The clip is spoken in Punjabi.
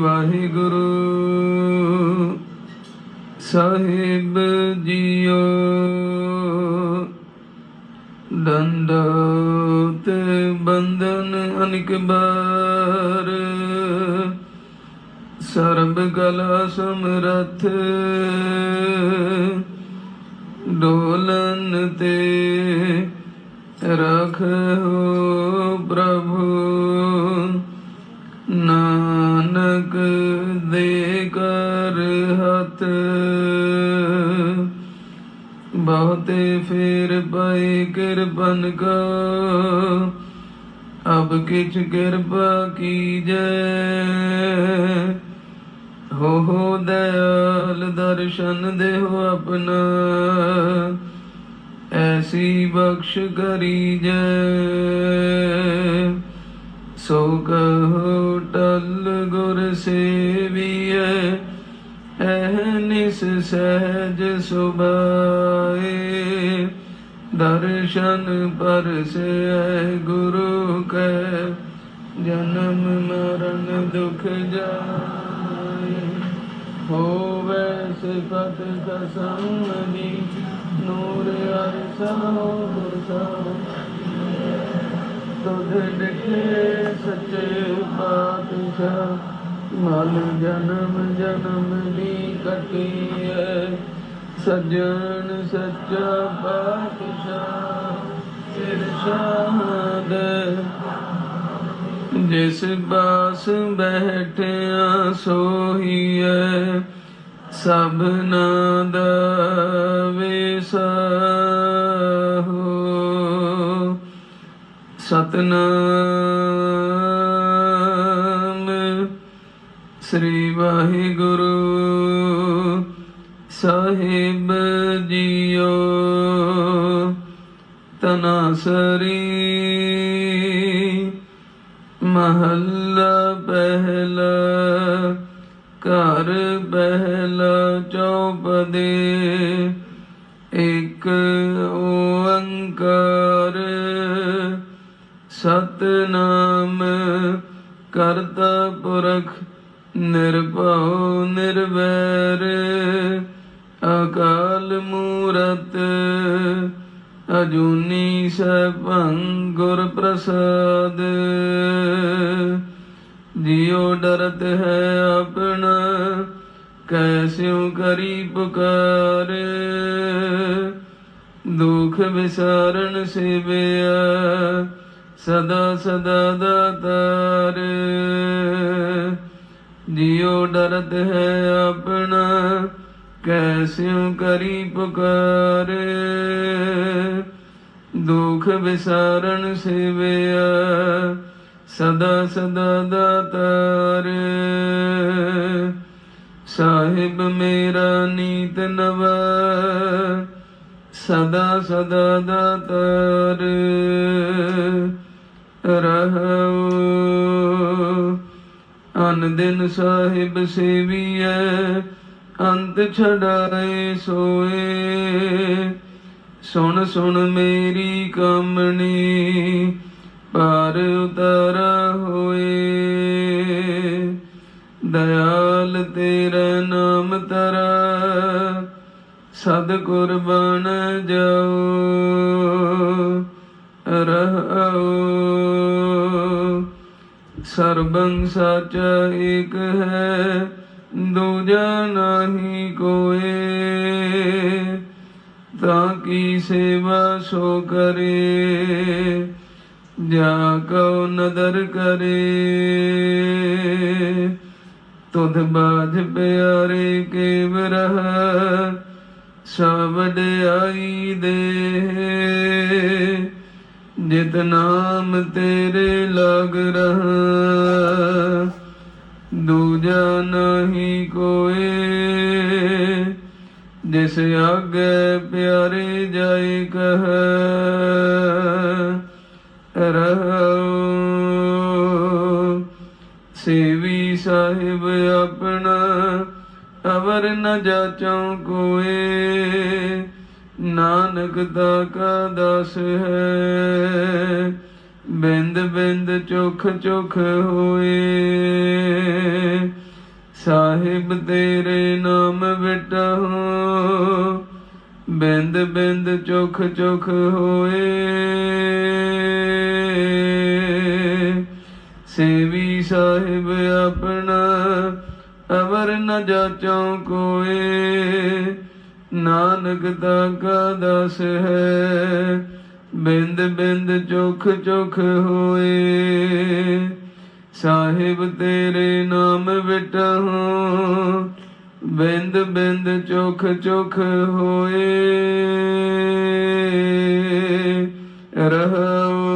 ਵਾਹਿਗੁਰੂ ਸਾਹਿਬ ਜੀਓ ਦੰਡੋਤ ਬੰਧਨ ਅਨਿਕ ਬਾਰ ਸਰਬ ਕਲਾ ਸਮਰਥ ਡੋਲਨ ਤੇ ਰਖੋ। ਕਰ ਬਹੁਤੇ ਫੇਰ ਪਏ ਕਿਰਪਨ ਕੋ ਅਬ ਕਿਛ ਕਿਰਪਾ ਕੀਜੈ। ਹੋ ਹੋ ਦਇਆਲ ਦਰਸ਼ਨ ਦੇਹੁ ਆਪਣਾ। ਐਸੀ ਬਖਸ਼ ਕਰੀਜੈ। ਸੋ ਕਹੋ ਟਲ ਗੁਰ ਸੇਵੀਐ ਐਹਨਿਸ ਸਹਿਜ ਸੁਭਾਏ, ਦਰਸ਼ਨ ਪਰਸੈ ਗੁਰੂ ਕੈ, ਜਨਮ ਮਰਨ ਦੁਖ ਜਾਏ। ਹੋਵੇ ਸਿਫਤ ਕਸਮ ਨੂਰ ਅਰਸਾ ਹੁਰਸਾ ਤੁਧ ਡਿਠੇ ਸੱਚੇ ਪਾਤਸ਼ਾਹ। ਮਨ ਜਨਮ ਜਨਮ ਦੀ ਕਟੀਐ। ਸਜਣ ਸੱਚਾ ਪਾਤਸ਼ਾਹ ਇਰਸ਼ਾਦ ਜਿਸ ਬਾਸ ਬੈਠਿਆ ਸੋਹੀਐ ਸਭਨਾ ਦਾ ਵਿਸਾਹੋ ਸਤਨਾ ਸ੍ਰੀ ਵਾਹਿਗੁਰੂ। ਸਾਹਿਬ ਜੀਓ ਤਨਾਸਰੀ ਮਹੱਲਾ ਪਹਿਲਾ, ਘਰ ਪਹਿਲਾ ਚੌਪਦੇ, ਇੱਕ ਓੰਕਾਰ। ਸਤਨਾਮ ਕਰਤਾ ਪੁਰਖ ਨਿਰਭਉ ਨਿਰਵੈਰ, ਅਕਾਲ ਮੂਰਤ, ਅਜੂਨੀ ਸਭੰ ਗੁਰ ਪ੍ਰਸਾਦ। ਜਿਉ ਡਰਤ ਹੈ ਆਪਣਾ ਕੈਸਿਉ ਕਰੀ ਪੁਕਾਰ। ਦੁਖ ਵਿਸਾਰਨ ਸਿਵਿਆ, ਸਦਾ ਸਦਾ ਦਾਤਾਰ। ਜਿਉ ਡਰਦ ਹੈ ਆਪਣਾ, ਕੈਸਿਉ ਕਰੀ ਪੁਕਾਰ। ਦੁਖ ਵਿਸਾਰਨ ਸਿਵਿਆ, ਸਦਾ ਸਦਾ ਦਾਤਾਰ। ਸਾਹਿਬ ਮੇਰਾ ਨੀਤ ਨਵਾ, ਸਦਾ ਸਦਾ ਦਾਤਾਰ। ਰਹੋ ਅਨ ਦਿਨ ਸਾਹਿਬ ਸੇਵੀਐ, ਅੰਤ ਛਡਾਏ ਸੋਏ। ਸੁਣ ਸੁਣ ਮੇਰੀ ਕਾਮਣੀ ਪਰ ਉਤਰ ਹੋਏ। ਦਇਆਲ ਤੇਰਾ ਨਾਮ ਤਰਾ ਸਦ ਕੁਰਬਾਨ ਜਾਓ ਰਹੋ ਸਰਬੰ ਸਚ ਏਕ ਹੈ, ਦੂਜਾ ਨਹੀਂ ਕੋਏ। ਤਾਂ ਕੀ ਸੇਵਾ ਸੋ ਕਰੇ, ਜਾ ਕਉ ਨਦਰ ਕਰੇ। ਤੁਧ ਬਾਜ ਪਿਆਰੇ ਕੇ ਵਿਰਹ ਸਬਦ ਆਈ ਦੇ। ਜਿਤ ਨਾਮ ਤੇਰੇ ਲਗ ਰਹਾ। ਦੂਜਾ ਨਹੀਂ ਕੋਏ, ਜਿਸ ਆਗੇ ਪਿਆਰੇ ਜਾਏ ਕਹ। ਰਹੋ ਸੇਵੀ ਸਾਹਿਬ ਆਪਣਾ ਅਵਰ ਨ ਜਾਚਉ ਕੋਏ। ਨਾਨਕ ਕਾ ਦਾਸ ਹੈ। ਬਿੰਦ ਬਿੰਦ ਚੁਖ ਚੁਖ ਹੋਏ। ਸਾਹਿਬ ਤੇਰੇ ਨਾਮ ਵਿਟਹੁ ਬਿੰਦ ਬਿੰਦ ਚੁਖ ਚੁਖ ਹੋਏ। ਸੇਵੀ ਸਾਹਿਬ ਆਪਣਾ ਅਵਰ ਨ ਜਾਚੋ ਕੋਏ। ਨਾਨਕ ਤਾ ਕਾ ਦਸ ਹੈ ਬਿੰਦ ਬਿੰਦ ਚੁਖ ਚੁਖ ਹੋਏ। ਸਾਹਿਬ ਤੇਰੇ ਨਾਮ ਵਿਟਹੁ ਬਿੰਦ ਬਿੰਦ ਚੁਖ ਚੁਖ ਹੋਏ। ਰਹੋ